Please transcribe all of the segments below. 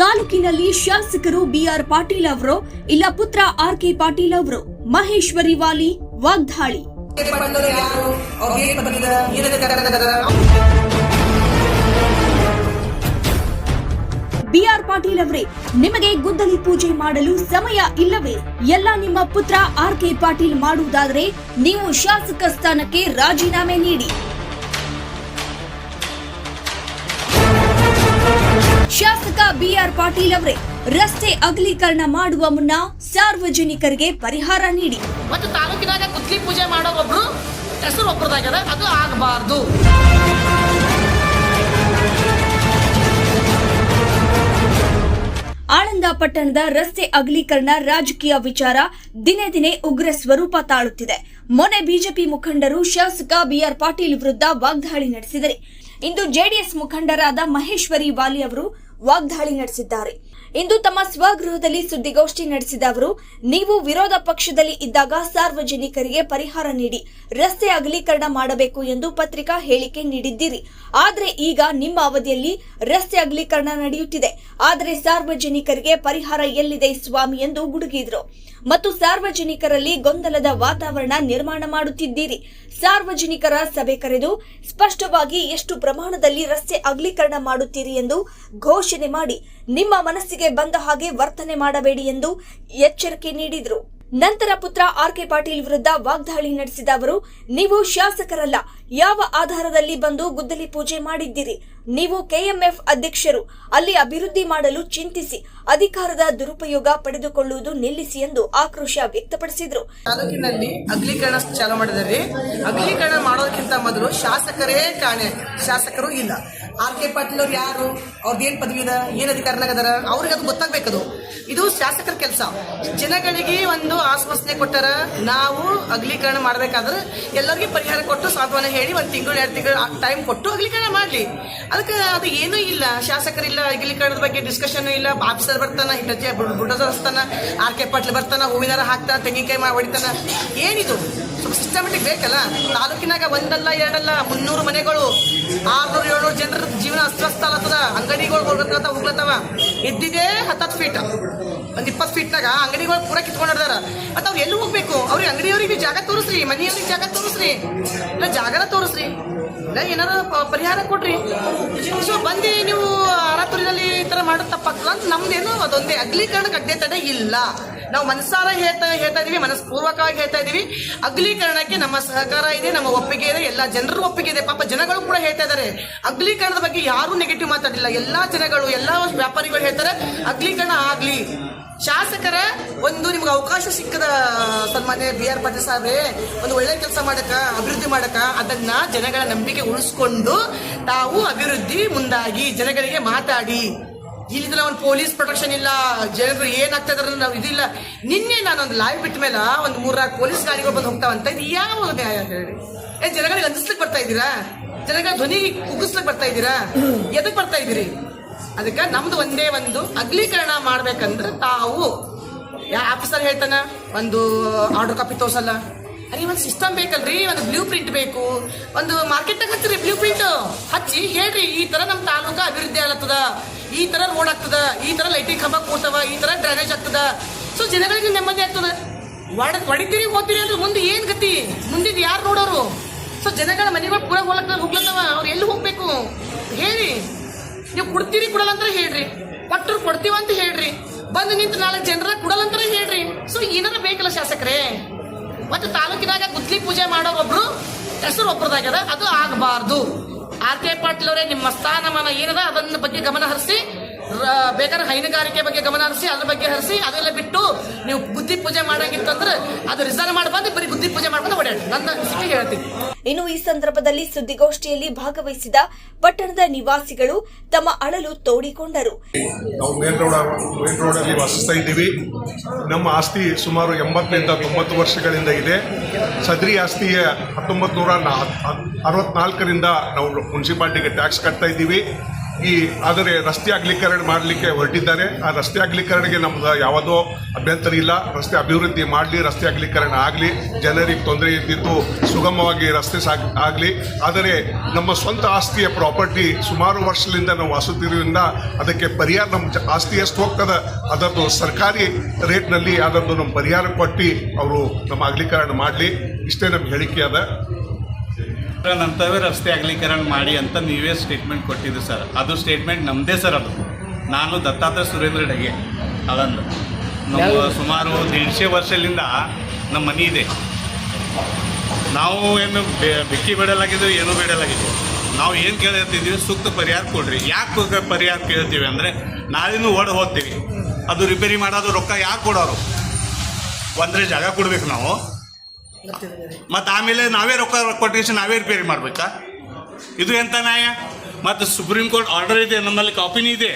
ತಾಲೂಕಿನಲ್ಲಿ ಶಾಸಕರು ಬಿಆರ್ ಪಾಟೀಲ್ ಅವರು, ಇಲ್ಲ ಪುತ್ರ ಆರ್ ಕೆ ಪಾಟೀಲ್ ಅವರು, ಮಹೇಶ್ವರಿ ವಾಲಿ ವಾಗ್ದಾಳಿ ಬಿಆರ್ ಪಾಟೀಲ್ ಅವರೇ, ನಿಮಗೆ ಗುದ್ದಲಿ ಪೂಜೆ ಮಾಡಲು ಸಮಯ ಇಲ್ಲವೇ? ಎಲ್ಲ ನಿಮ್ಮ ಪುತ್ರ ಆರ್ ಕೆ ಪಾಟೀಲ್ ಮಾಡುವುದಾದರೆ, ನೀವು ಶಾಸಕ ಸ್ಥಾನಕ್ಕೆ ರಾಜೀನಾಮೆ ನೀಡಿ. ಶಾಸಕ ಬಿಆರ್ ಪಾಟೀಲ್ ಅವರೇ ರಸ್ತೆ ಅಗಲೀಕರಣ ಮಾಡುವ ಮುನ್ನ ಸಾರ್ವಜನಿಕರಿಗೆ ಪರಿಹಾರ ನೀಡಿ. ಮತ್ತು ತಾಲೂಕಿನಾಗ ಕುತ್ಲಿ ಪೂಜೆ ಮಾಡೋ ಒಬ್ರು ಹೆಸರು ಒಬ್ಬರದಾಗ್ಯದ ಅದು ಆಗಬಾರದು. ಆಳಂದ ಪಟ್ಟಣದ ರಸ್ತೆ ಅಗಲೀಕರಣ ರಾಜಕೀಯ ವಿಚಾರ ದಿನೇ ದಿನೇ ಉಗ್ರ ಸ್ವರೂಪ ತಾಳುತ್ತಿದೆ. ಮೊನ್ನೆ ಬಿಜೆಪಿ ಮುಖಂಡರು ಶಾಸಕ ಬಿಆರ್ ಪಾಟೀಲ್ ವಿರುದ್ಧ ವಾಗ್ದಾಳಿ ನಡೆಸಿದರೆ. ಇಂದು ಜೆಡಿಎಸ್ ಮುಖಂಡರಾದ ಮಹೇಶ್ವರಿ ವಾಲಿ ಅವರು ವಾಗ್ದಾಳಿ ನಡೆಸಿದ್ದಾರೆ. ಇಂದು ತಮ್ಮ ಸ್ವಗೃಹದಲ್ಲಿ ಸುದ್ದಿಗೋಷ್ಠಿ ನಡೆಸಿದ ಅವರು, ನೀವು ವಿರೋಧ ಪಕ್ಷದಲ್ಲಿ ಇದ್ದಾಗ ಸಾರ್ವಜನಿಕರಿಗೆ ಪರಿಹಾರ ನೀಡಿ, ರಸ್ತೆ ಅಗಲೀಕರಣ ಮಾಡಬೇಕು ಎಂದು ಪತ್ರಿಕಾ ಹೇಳಿಕೆ ನೀಡಿದ್ದೀರಿ. ಆದರೆ ಈಗ ನಿಮ್ಮ ಅವಧಿಯಲ್ಲಿ ರಸ್ತೆ ಅಗಲೀಕರಣ ನಡೆಯುತ್ತಿದೆ. ಆದರೆ ಸಾರ್ವಜನಿಕರಿಗೆ ಪರಿಹಾರ ಎಲ್ಲಿದೆ ಸ್ವಾಮಿ ಎಂದು ಗುಡುಗಿದ್ರು. ಮತ್ತು ಸಾರ್ವಜನಿಕರಲ್ಲಿ ಗೊಂದಲದ ವಾತಾವರಣ ನಿರ್ಮಾಣ ಮಾಡುತ್ತಿದ್ದೀರಿ. ಸಾರ್ವಜನಿಕರ ಸಭೆ ಕರೆದು ಸ್ಪಷ್ಟವಾಗಿ ಎಷ್ಟು ಪ್ರಮಾಣದಲ್ಲಿ ರಸ್ತೆ ಅಗಲೀಕರಣ ಮಾಡುತ್ತೀರಿ ಎಂದು ಘೋಷಣೆ ಮಾಡಿ, ನಿಮ್ಮ ಮನಸ್ಸಿಗೆ ಬಂದ ಹಾಗೆ ವರ್ತನೆ ಮಾಡಬೇಡಿ ಎಂದು ಎಚ್ಚರಿಕೆ ನೀಡಿದರು. ನಂತರ ಪುತ್ರ ಆರ್ ಕೆ ಪಾಟೀಲ್ ವಿರುದ್ಧ ವಾಗ್ದಾಳಿ ನಡೆಸಿದ ಅವರು, ನೀವು ಶಾಸಕರಲ್ಲ, ಯಾವ ಆಧಾರದಲ್ಲಿ ಬಂದು ಗುದ್ದಲಿ ಪೂಜೆ ಮಾಡಿದ್ದೀರಿ? ನೀವು ಕೆಎಂಎಫ್ ಅಧ್ಯಕ್ಷರು, ಅಲ್ಲಿ ಅಭಿವೃದ್ಧಿ ಮಾಡಲು ಚಿಂತಿಸಿ, ಅಧಿಕಾರದ ದುರುಪಯೋಗ ಪಡೆದುಕೊಳ್ಳುವುದು ನಿಲ್ಲಿಸಿ ಎಂದು ಆಕ್ರೋಶ ವ್ಯಕ್ತಪಡಿಸಿದರು. ತಾಲೂಕಿನಲ್ಲಿ ಅಗಲೀಕರಣ ಚಾಲೂ ಮಾಡಿದರೆ ಅಗಲೀಕರಣ ಮಾಡೋದಕ್ಕಿಂತ ಮೊದಲು ಶಾಸಕರೇ ಕಾಣೆ, ಶಾಸಕರು ಇಲ್ಲ. ಆರ್ ಕೆ ಪಾಟೀಲ್ ಅವ್ರು ಯಾರು? ಅವ್ರದ್ದು ಏನು ಪದವಿ ಇದೆ? ಏನ್ ಅಧಿಕಾರನಾಗದಾರ ಅವ್ರಿಗೆ ಅದು ಗೊತ್ತಾಗ್ಬೇಕದು ಇದು ಶಾಸಕರ ಕೆಲಸ. ಜನಗಳಿಗೆ ಒಂದು ಆಶ್ವಾಸನೆ ಕೊಟ್ಟಾರ ನಾವು ಅಗಲೀಕರಣ ಮಾಡ್ಬೇಕಾದ್ರೆ ಎಲ್ಲರಿಗೂ ಪರಿಹಾರ ಕೊಟ್ಟು ಸಾಂತ್ವನ ಹೇಳಿ ಒಂದು ತಿಂಗಳು, ಎರಡು ತಿಂಗಳು ಟೈಮ್ ಕೊಟ್ಟು ಅಗಲೀಕರಣ ಮಾಡಲಿ. ಅದಕ್ಕೆ ಅದು ಏನೂ ಇಲ್ಲ. ಶಾಸಕರಿಲ್ಲ, ಅಗಲೀಕರಣದ ಬಗ್ಗೆ ಡಿಸ್ಕಷನ್ ಇಲ್ಲ. ಆಫೀಸರ್ ಬರ್ತಾನ ಹಿಟ್ಟಚ್ಚಿ ಬುಲ್ಡೋಸರ್ ಹಸ್ತಾನ ಆರ್ ಕೆ ಪಾಟೀಲ್ ಬರ್ತಾನ, ಹೂವಿನಾರ ಹಾಕ್ತಾನ ತೆಂಗಿನಕಾಯಿ ಮಾಡಿ ಹೊಡಿತಾನ. ಏನಿದು? ಸಿಸ್ಟಮೆಟಿಕ್ ಬೇಕಲ್ಲ? ತಾಲೂಕಿನಾಗ ಒಂದಲ್ಲ, ಎರಡಲ್ಲ, ಮುನ್ನೂರು ಮನೆಗಳು. ಅಂಗಡಿಗಳು ಹೋಗ್ಲತ್ತ ಹೋಗ್ಲತ್ತವ ಇದ್ದಿದೆ ಹತ್ತತ್ತು ಫೀಟ್ ಒಂದು ಇಪ್ಪತ್ತು ಫೀಟ್ನಾಗ ಅಂಗಡಿಗಳು ಪೂರ ಕಿತ್ಕೊಂಡಿರ್ದಾರ ಮತ್ತ ಅವ್ರು ಎಲ್ಲಿ ಹೋಗ್ಬೇಕು? ಅವ್ರಿಗೆ ಅಂಗಡಿಯವ್ರಿಗೆ ಜಾಗ ತೋರಿಸ್ರಿ, ಮನೆಯವ್ರಿಗೆ ಜಾಗ ತೋರಿಸ್ರಿ. ಇಲ್ಲ, ಜಾಗನ ತೋರಿಸ್ರಿ. ಏನಾರ ಪರಿಹಾರ ಕೊಡ್ರಿ. ಸೊ, ಬಂದು ನೀವು ಆರಾತುರಿನಲ್ಲಿ ಈ ತರ ಮಾಡೋದು ತಪ್ಪಾಗ್ತದ ಅಂತ ನಮ್ದೇನು ಅದೊಂದೇ. ಅಗ್ಲೀಕರಣಕ್ಕೆ ಅಡ್ಡೆ ತಡೆ ಇಲ್ಲ. ನಾವು ಮನಸ್ಸಾರ ಹೇಳ್ತಾ ಹೇಳ್ತಾ ಇದೀವಿ, ಮನಸ್ಪೂರ್ವಕವಾಗಿ ಹೇಳ್ತಾ ಇದೀವಿ. ಅಗ್ಲೀಕರಣಕ್ಕೆ ನಮ್ಮ ಸಹಕಾರ ಇದೆ, ನಮ್ಮ ಒಪ್ಪಿಗೆ ಇದೆ, ಎಲ್ಲ ಜನರು ಒಪ್ಪಿಗೆ ಇದೆ. ಪಾಪ ಜನಗಳು ಕೂಡ ಹೇಳ್ತಾ ಇದ್ದಾರೆ ಅಗ್ಲೀಕರಣದ ಬಗ್ಗೆ ಯಾರು ನೆಗೆಟಿವ್ ಮಾತಾಡಿಲ್ಲ ಎಲ್ಲಾ ಜನಗಳು, ಎಲ್ಲಾ ವ್ಯಾಪಾರಿಗಳು ಹೇಳ್ತಾರೆ, ಅಗ್ಲೀಕರಣ ಆಗ್ಲಿ. ಶಾಸಕರ ಒಂದು ನಿಮ್ಗೆ ಅವಕಾಶ ಸಿಕ್ಕದ ಸನ್ಮಾನ್ಯ ಬಿ ಆರ್ ಪಾಟೀಲ್ ಸಾಹೇಬ್ರೆ, ಒಂದು ಒಳ್ಳೆ ಕೆಲಸ ಮಾಡಕ, ಅಭಿವೃದ್ಧಿ ಮಾಡಕ, ಅದನ್ನ ಜನಗಳ ನಂಬಿಕೆ ಉಳಿಸ್ಕೊಂಡು ತಾವು ಅಭಿವೃದ್ಧಿ ಮುಂದಾಗಿ ಜನಗಳಿಗೆ ಮಾತಾಡಿ. ಇಲ್ಲಿ ಒಂದು ಪೊಲೀಸ್ ಪ್ರೊಟೆಕ್ಷನ್ ಇಲ್ಲ, ಜನರು ಏನಾಗ್ತಾ ಇದಾರೆ ನಾವು ಇದಿಲ್ಲ. ನಿನ್ನೆ ನಾನು ಒಂದು ಲೈವ್ ಬಿಟ್ಟ ಮೇಲೆ ಒಂದು ಮೂರ್ನಾಲ್ಕು ಪೊಲೀಸ್ ಗಾಡಿಗಳು ಬಂದು ಹೋಗ್ತಾವಂತ ಇದು ಯಾವ ನ್ಯಾಯ ಹೇಳಿ. ಏ, ಜನಗಳಿಗೆ ಅಂದಿಸ್ಲಿಕ್ಕೆ ಬರ್ತಾ ಇದ್ದೀರಾ? ಜನಗಳ ಧ್ವನಿ ಕುಗ್ಗಿಸ್ಲಿಕ್ಕೆ ಬರ್ತಾ ಇದ್ದೀರಾ? ಎದಕ್ ಬರ್ತಾ ಇದ್ದೀರಿ? ಅದಕ್ಕೆ ನಮ್ದು ಒಂದೇ ಒಂದು ಅಗ್ಲೀಕರಣ ಮಾಡ್ಬೇಕಂದ್ರೆ ತಾವು, ಯಾ ಆಫೀಸರ್ ಹೇಳ್ತಾನ, ಒಂದು ಆರ್ಡರ್ ಕಾಪಿ ತೋರ್ಸಲ್ಲ. ಅರೆ, ಒಂದು ಸಿಸ್ಟಮ್ ಬೇಕಲ್ರಿ, ಒಂದು ಬ್ಲೂ ಪ್ರಿಂಟ್ ಬೇಕು. ಒಂದು ಮಾರ್ಕೆಟ್ ಹಚ್ಚಿರಿ ಬ್ಲೂ ಪ್ರಿಂಟ್ ಹಚ್ಚಿ ಹೇಳ್ರಿ, ಈ ತರ ನಮ್ಮ ತಾಲೂಕ ಅಭಿವೃದ್ಧಿ ಆಗತ್ತದ ಈ ತರ ರೋಡ್ ಆಗ್ತದ, ಈ ತರ ಲೈಟಿಂಗ್ ಕಂಬ ಕೂಡ್ತವ ಈ ತರ ಡ್ರೈನೇಜ್ ಆಗ್ತದ. ಸೊ ಜನಗಳಿಗೆ ನೆಮ್ಮದಿ ಆಗ್ತದ. ಒಡ ಹೊಡಿತೀರಿ ಓದ್ತೀರಿ ಅಂದ್ರೆ ಮುಂದೆ ಏನ್ ಗತಿ? ಮುಂದಿದ್ ಯಾರು ನೋಡೋರು? ಸೊ ಜನಗಳ ಮನೆಗಳು ಪೂರ ಹೋಗ್ಲಕ್ಕ ಹೋಗ್ಲತ್ತವ, ಅವ್ರು ಎಲ್ಲಿ ಹೋಗ್ಬೇಕು? ಹೇಳಿ. ನೀವು ಕೊಡ್ತೀರಿ ಕೊಡಲ್ಲ ಅಂತ ಹೇಳ್ರಿ. ಪಟ್ಟರು ಕೊಡ್ತೀವ ಅಂತ ಹೇಳ್ರಿ. ಬಂದು ನಿಂತು ನಾಳೆ ಜನರ ಕೊಡಲ್ಲ ಅಂತ ಹೇಳ್ರಿ. ಸೊ ಏನಾರ ಬೇಕಲ್ಲ ಶಾಸಕರೇ? ಮತ್ತೆ ತಾಲೂಕಿನಾಗ ಗುದ್ಲಿ ಪೂಜೆ ಮಾಡೋರೊಬ್ರು, ಹೆಸರು ಒಬ್ಬರದಾಗ್ಯದ ಅದು ಆಗಬಾರ್ದು. ಆರ್ ಕೆ ಪಾಟೀಲ್ ಅವರೇ, ನಿಮ್ಮ ಸ್ಥಾನಮಾನ ಏನದ ಅದನ್ನ ಬಗ್ಗೆ ಗಮನ ಹರಿಸಿ ಬೇಕಾದ್ರೆ ಹೈನುಗಾರಿಕೆ ಬಗ್ಗೆ ಗಮನ ಹರಿಸಿ ಅದ್ರ ಬಗ್ಗೆ ಹರಿಸಿ ಅದೆಲ್ಲ ಬಿಟ್ಟು ನೀವು ಬುದ್ಧಿ ಪೂಜೆ ಮಾಡಂಗಿತ್ತಂದ್ರೆ ಅದು ರಿಸರ್ವ್ ಮಾಡಿ ಬಂದು ಬರೀ ಬುದ್ಧಿ ಪೂಜೆ ಮಾಡ್ಕೊಂಡು ಓಡಾಡಿ. ನನ್ನ ಅನಿಸಿಕೆ ಹೇಳ್ತೀನಿ. ಇನ್ನು ಈ ಸಂದರ್ಭದಲ್ಲಿ ಸುದ್ದಿಗೋಷ್ಠಿಯಲ್ಲಿ ಭಾಗವಹಿಸಿದ ಪಟ್ಟಣದ ನಿವಾಸಿಗಳು ತಮ್ಮ ಅಳಲು ತೋಡಿಕೊಂಡರು. ನಾವು ಮೇನ್ ರೋಡ್ ಮೇನ್ ರೋಡಲ್ಲಿ ವಾಸಿಸ್ತಾ ಇದ್ದೀವಿ. ನಮ್ಮ ಆಸ್ತಿ ಸುಮಾರು ಎಂಬತ್ತರಿಂದ ತೊಂಬತ್ತು ವರ್ಷಗಳಿಂದ ಇದೆ. ಸದ್ರಿ ಆಸ್ತಿಯ ಹತ್ತೊಂಬತ್ತು ನೂರ ಅರವತ್ನಾಲ್ಕರಿಂದ ನಾವು ಮುನ್ಸಿಪಾಲ್ಟಿಗೆ ಟ್ಯಾಕ್ಸ್ ಕಟ್ತಾ ಇದ್ದೀವಿ. ಈ ಆದರೆ ರಸ್ತೆ ಅಗಲೀಕರಣ ಮಾಡಲಿಕ್ಕೆ ಹೊರಟಿದ್ದಾರೆ. ಆ ರಸ್ತೆ ಅಗಲೀಕರಣಕ್ಕೆ ನಮ್ದು ಯಾವುದೋ ಅಭ್ಯಂತರ ಇಲ್ಲ. ರಸ್ತೆ ಅಭಿವೃದ್ಧಿ ಮಾಡಲಿ, ರಸ್ತೆ ಅಗಲೀಕರಣ ಆಗಲಿ. ಜನರಿಗೆ ತೊಂದರೆ ಇದ್ದಿದ್ದು ಸುಗಮವಾಗಿ ರಸ್ತೆ ಸಾಗ್ ಆಗಲಿ. ಆದರೆ ನಮ್ಮ ಸ್ವಂತ ಆಸ್ತಿಯ ಪ್ರಾಪರ್ಟಿ ಸುಮಾರು ವರ್ಷದಿಂದ ನಾವು ವಾಸುತ್ತಿರೋದ್ರಿಂದ ಅದಕ್ಕೆ ಪರಿಹಾರ ನಮ್ಮ ಆಸ್ತಿ ಎಷ್ಟು ಹೋಗ್ತದೆ, ಅದರದ್ದು ಸರ್ಕಾರಿ ರೇಟ್ನಲ್ಲಿ ಅದರದ್ದು ನಮ್ಮ ಪರಿಹಾರ ಕೊಟ್ಟು ಅವರು ನಮ್ಮ ಅಗಲೀಕರಣ ಮಾಡಲಿ. ಇಷ್ಟೇ ನಮ್ಮ ಹೇಳಿಕೆ ಅದ. ನಂತರವೇ ರಸ್ತೆ ಅಗಲೀಕರಣ ಮಾಡಿ ಅಂತ ನೀವೇ ಸ್ಟೇಟ್ಮೆಂಟ್ ಕೊಟ್ಟಿದ್ದು ಸರ್ ಅದು ಸ್ಟೇಟ್ಮೆಂಟ್ ನಮ್ಮದೇ ಸರ್ ಅದು. ನಾನು ದತ್ತಾತ್ರೇಯ ಸುರೇಂದ್ರ ಡಗೆ ಅದಂದು. ನಮ್ಮ ಸುಮಾರು ದೀಡ್ಶೆ ವರ್ಷದಿಂದ ನಮ್ಮ ಮನೆ ಇದೆ. ನಾವು ಏನು ಬಿಕ್ಕಿ ಬೆಕ್ಕಿ ಬಿಡಲಾಗಿದ್ದು ಏನೂ ಬಿಡಲಾಗಿದ್ದು ನಾವು ಏನು ಕೇಳ್ತಿದ್ದೀವಿ ಸೂಕ್ತ ಪರಿಹಾರ ಕೊಡ್ರಿ. ಯಾಕೆ ಪರಿಹಾರ ಕೇಳ್ತೀವಿ ಅಂದರೆ ನಾಳೆನೂ ಓಡ್ ಹೋಗ್ತೀವಿ. ಅದು ರಿಪೇರಿ ಮಾಡೋದು ರೊಕ್ಕ ಯಾಕೆ ಕೊಡೋರು? ಒಂದರೆ ಜಾಗ ಕೊಡ್ಬೇಕು ನಾವು. ಮತ್ತು ಆಮೇಲೆ ನಾವೇ ರೊಕ್ಕ ಕೊಟ್ಟಿಸಿ ನಾವೇ ರಿಪೇರಿ ಮಾಡ್ಬೇಕಾ? ಇದು ಎಂತ ನ್ಯಾಯ? ಮತ್ತು ಸುಪ್ರೀಂ ಕೋರ್ಟ್ ಆರ್ಡರ್ ಇದೆ, ನಮ್ಮಲ್ಲಿ ಕಾಪಿನೂ ಇದೆ.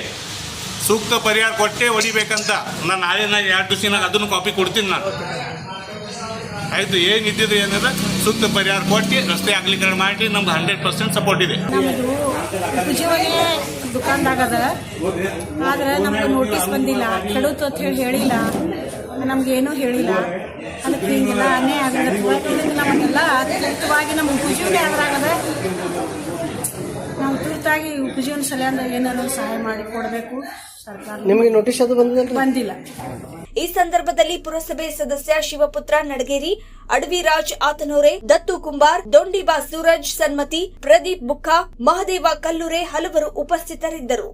ಸೂಕ್ತ ಪರಿಹಾರ ಕೊಟ್ಟೆ ಹೊಡಿಬೇಕಂತ ನಾನು ನಾಳೆ ನಾನು ಎರಡು ದಿವಸಿನಾಗ ಅದನ್ನು ಕಾಪಿ ಕೊಡ್ತೀನಿ ನಾನು. ಆಯಿತು, ಏನು ಇದ್ದಿದ್ದು ಏನಿದೆ? ಸೂಕ್ತ ಪರಿಹಾರ ಕೊಟ್ಟು ರಸ್ತೆ ಅಗಲೀಕರಣ ಮಾಡಿ ನಮ್ಗೆ ಹಂಡ್ರೆಡ್ ಪರ್ಸೆಂಟ್ ಸಪೋರ್ಟ್ ಇದೆ. ಆದ್ರೆ ನಮ್ಗೆ ನೋಟಿಸ್ ಬಂದಿಲ್ಲ. ಅಂತ ಹೇಳಿ ಹೇಳಿಲ್ಲ. ನಮ್ಗೇನೂ ಹೇಳಿಲ್ಲ. ಅದಕ್ಕೆ ಹಿಂಗೆಲ್ಲ ಅನ್ಯಾಯ ಆಗಿಲ್ಲ ಇದರಿಂದ ನಮಗೆಲ್ಲ ತುರ್ತವಾಗಿ ನಮ್ಮ ಉಪಜೀವನ ಅದ್ರಾಗದ ನಾವು ತುರ್ತಾಗಿ ಉಪಜೀವನ ಸಲಹೆ ಏನಾದ್ರು ಸಹಾಯ ಮಾಡಿ ಕೊಡಬೇಕು. ಸರ್ಕಾರ ನಿಮಗೆ ನೋಟಿಸ್ ಅದು ಬಂದಿಲ್ಲ ಬಂದಿಲ್ಲ. ಈ ಸಂದರ್ಭದಲ್ಲಿ ಪುರಸಭೆ ಸದಸ್ಯ ಶಿವಪುತ್ರ ನಡಗೇರಿ ಅಡವಿರಾಜ್ ಆತನೂರೆ ದತ್ತು ಕುಂಬಾರ್ ದೊಂಡಿಬಾ ಸೂರಜ್ ಸನ್ಮತಿ ಪ್ರದೀಪ್ ಬುಕ್ಕಾ ಮಹದೇವ ಕಲ್ಲೂರೆ ಹಲವರು ಉಪಸ್ಥಿತರಿದ್ದರು.